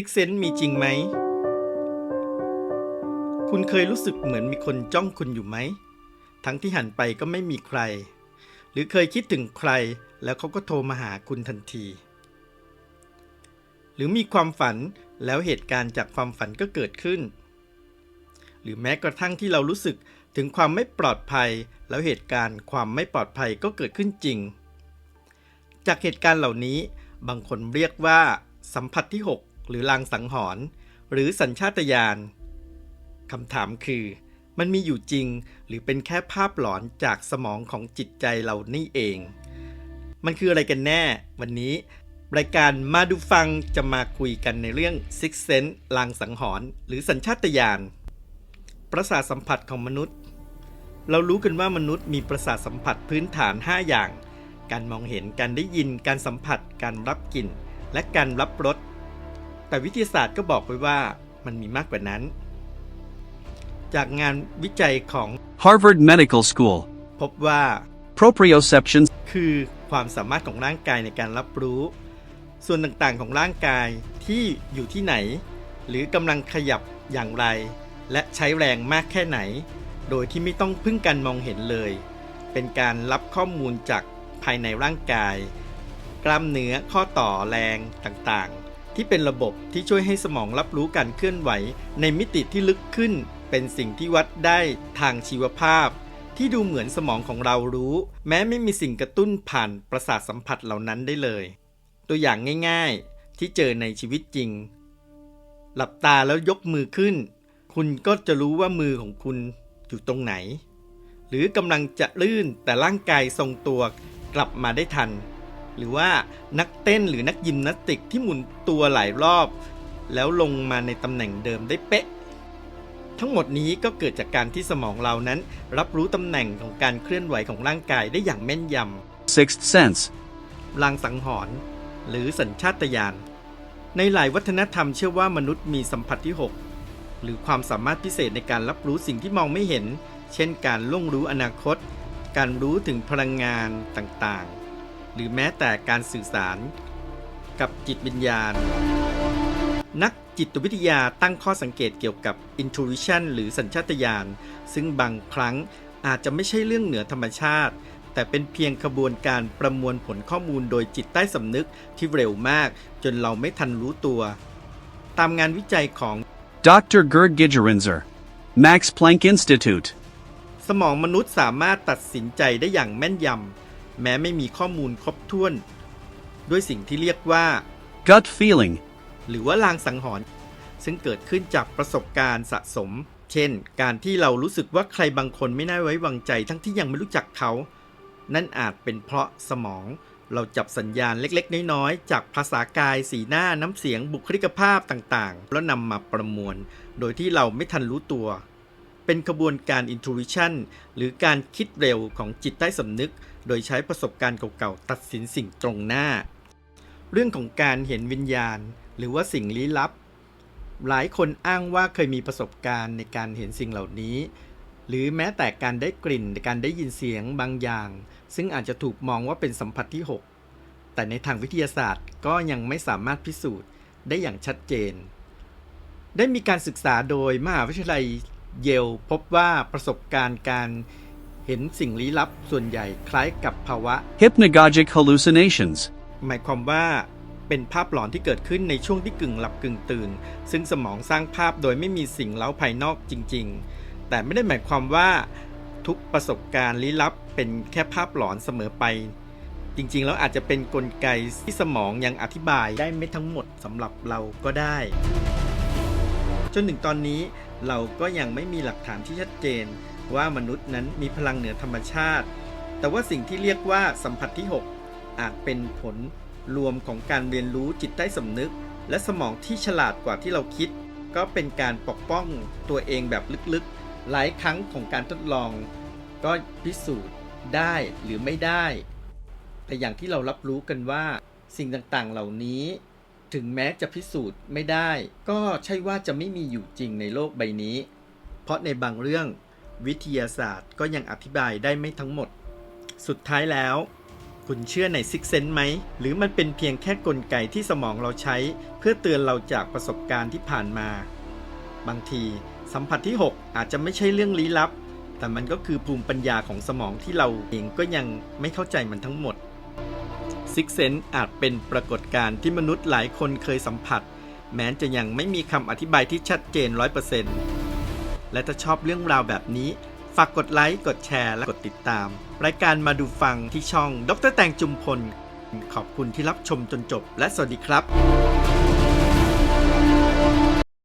ซิกเซนมีจริงไหม คุณเคยรู้สึกเหมือนมีคนจ้องคุณอยู่ไหม ทั้งที่หันไปก็ไม่มีใคร หรือเคยคิดถึงใครแล้วเขาก็โทรมาหาคุณทันที หรือมีความฝันแล้วเหตุการณ์จากความฝันก็เกิดขึ้น หรือแม้กระทั่งที่เรารู้สึกถึงความไม่ปลอดภัย แล้วเหตุการณ์ความไม่ปลอดภัยก็เกิดขึ้นจริง จากเหตุการณ์เหล่านี้บางคนเรียกว่า สัมผัสที่ 6 หรือลางสังหรณ์หรือสัญชาตญาณคำถามคือ มันมีอยู่จริงหรือเป็นแค่ภาพหลอนจากสมองของจิตใจเรานี่เอง มันคืออะไรกันแน่ วันนี้ รายการมาดูฟังจะมาคุยกันในเรื่อง Six Sense ลางสังหรณ์หรือสัญชาตญาณประสาทสัมผัสของมนุษย์ เรารู้กันว่ามนุษย์มีประสาทสัมผัสพื้นฐาน 5 อย่าง การมองเห็น การได้ยิน การสัมผัส การรับกลิ่น และการรับรส แต่วิทยาศาสตร์ก็บอกไว้ว่ามันมีมากกว่านั้น จากงานวิจัยของ Harvard Medical School. พบว่า Proprioception. คือความสามารถของร่างกายในการรับรู้ ส่วนต่างๆของร่างกายที่อยู่ที่ไหน หรือกำลังขยับอย่างไร และใช้แรงมากแค่ไหน โดยที่ไม่ต้องพึ่งการมองเห็นเลย เป็นการรับข้อมูลจากภายในร่างกาย กล้ามเนื้อข้อต่อแรงต่างๆ ที่เป็นระบบที่ช่วยให้สมองรับรู้การเคลื่อนไหว ในมิติที่ลึกขึ้น เป็นสิ่งที่วัดได้ทางชีวภาพ ที่ดูเหมือนสมองของเรารู้ แม้ไม่มีสิ่งกระตุ้นผ่านประสาทสัมผัสเหล่านั้นได้เลย ตัวอย่างง่ายๆ ที่เจอในชีวิตจริง หลับตาแล้วยกมือขึ้น คุณก็จะรู้ว่ามือของคุณอยู่ตรงไหน หรือกำลังจะลื่นแต่ร่างกายทรงตัวกลับมาได้ทัน หรือว่านักเต้นหรือนักยิมนาสติกที่หมุนตัวหลายรอบ แล้วลงมาในตำแหน่งเดิมได้เป๊ะ ทั้งหมดนี้ก็เกิดจากการที่สมองเรานั้น รับรู้ตำแหน่งของการเคลื่อนไหวของร่างกายได้อย่างแม่นย Sixth sense. ำลางสังหรณ์หรือสัญชาตญาณในหลายวัฒนธรรมเชื่อว่ามนุษย์มีสัมผัสที่ 6 หรือความสามารถพิเศษในการรับรู้สิ่งที่มองไม่เห็น เช่นการล่วงรู้อนาคต การรู้ถึงพลังงานต่างๆ หรือแม้แต่การสื่อสาร กับจิตวิญญาณ นักจิตวิทยาตั้งข้อสังเกตเกี่ยวกับ intuition หรือสัญชาตญาณซึ่งบางครั้งอาจจะไม่ใช่เรื่องเหนือธรรมชาติ แต่เป็นเพียงขบวนการประมวลผลข้อมูลโดยจิตใต้สำนึกที่เร็วมาก จนเราไม่ทันรู้ตัว ตามงานวิจัยของ Dr. Gerd Gigerenzer. Max Planck Institute. สมองมนุษย์สามารถตัดสินใจได้อย่างแม่นยำ แม้ไม่มีข้อมูลครบถ้วน ด้วยสิ่งที่เรียกว่า Gut feeling. หรือว่าลางสังหรณ์ซึ่งเกิดขึ้นจากประสบการณ์สะสม เช่น การที่เรารู้สึกว่าใครบางคนไม่น่าไว้วางใจ ทั้งที่ยังไม่รู้จักเขา นั่นอาจเป็นเพราะสมอง เราจับสัญญาณเล็กๆ น้อยๆ จากภาษากาย สีหน้าน้ำเสียงบุคลิกภาพต่างๆ แล้วนำมาประมวล โดยที่เราไม่ทันรู้ตัว เป็นกระบวนการ intuition หรือการคิดเร็วของจิตใต้สำนึก โดยใช้ประสบการณ์เก่าๆตัดสินสิ่งตรงหน้า เรื่องของการเห็นวิญญาณ หรือว่าสิ่งลี้ลับ หลายคนอ้างว่าเคยมีประสบการณ์ในการเห็นสิ่งเหล่านี้ หรือแม้แต่การได้กลิ่นการได้ยินเสียงบางอย่าง ซึ่งอาจจะถูกมองว่าเป็นสัมผัสที่ 6 แต่ในทางวิทยาศาสตร์ก็ยังไม่สามารถพิสูจน์ได้อย่างชัดเจน ได้มีการศึกษาโดยมหาวิทยาลัยเยลพบว่าประสบการณ์การ เห็นสิ่งลี้ลับส่วนใหญ่คล้ายกับภาวะ Hypnagogic hallucinations. หมายความว่าเป็นภาพหลอนที่เกิดขึ้นในช่วงที่กึ่งหลับกึ่งตื่น ซึ่งสมองสร้างภาพโดยไม่มีสิ่งเล้าภายนอกจริง ๆ แต่ไม่ได้หมายความว่า ทุกประสบการณ์ลี้ลับเป็นแค่ภาพหลอนเสมอไป จริง ๆ แล้วอาจจะเป็นนกลไกที่สมองยังอธิบายได้ไม่ทั้งหมดสำหรับเราก็ได้ จนถึงตอนนี้เราก็ยังไม่มีหลักฐานที่ชัดเจน ว่ามนุษย์นั้นมีพลังเหนือธรรมชาติ แต่ว่าสิ่งที่เรียกว่าสัมผัสที่ 6 อาจเป็นผลรวมของการเรียนรู้จิตใต้สำนึก และสมองที่ฉลาดกว่าที่เราคิด ก็เป็นการปกป้องตัวเองแบบลึกๆ หลายครั้งของการทดลอง ก็พิสูจน์ได้หรือไม่ได้ แต่อย่างที่เรารับรู้กันว่า สิ่งต่างๆเหล่านี้ ถึงแม้จะพิสูจน์ไม่ได้ ก็ใช่ว่าจะไม่มีอยู่จริงในโลกใบนี้ เพราะในบางเรื่อง วิทยาศาสตร์ก็ยังอธิบายได้ไม่ทั้งหมด สุดท้ายแล้ว คุณเชื่อในซิกเซนไหม หรือมันเป็นเพียงแค่กลไกที่สมองเราใช้ เพื่อเตือนเราจากประสบการณ์ที่ผ่านมา บางทีสัมผัสที่ 6 อาจจะไม่ใช่เรื่องลี้ลับ แต่มันก็คือภูมิปัญญาของสมองที่เราเองก็ยังไม่เข้าใจมันทั้งหมดซิกเซนอาจเป็นปรากฏการณ์ที่มนุษย์หลายคนเคยสัมผัส แม้จะยังไม่มีคำอธิบายที่ชัดเจน100% และถ้าชอบเรื่องราวแบบนี้ ฝากกดไลค์ กดแชร์ และกดติดตาม รายการมาดูฟังที่ช่องดรแตงจุมพล ขอบคุณที่รับชมจนจบ และสวัสดีครับ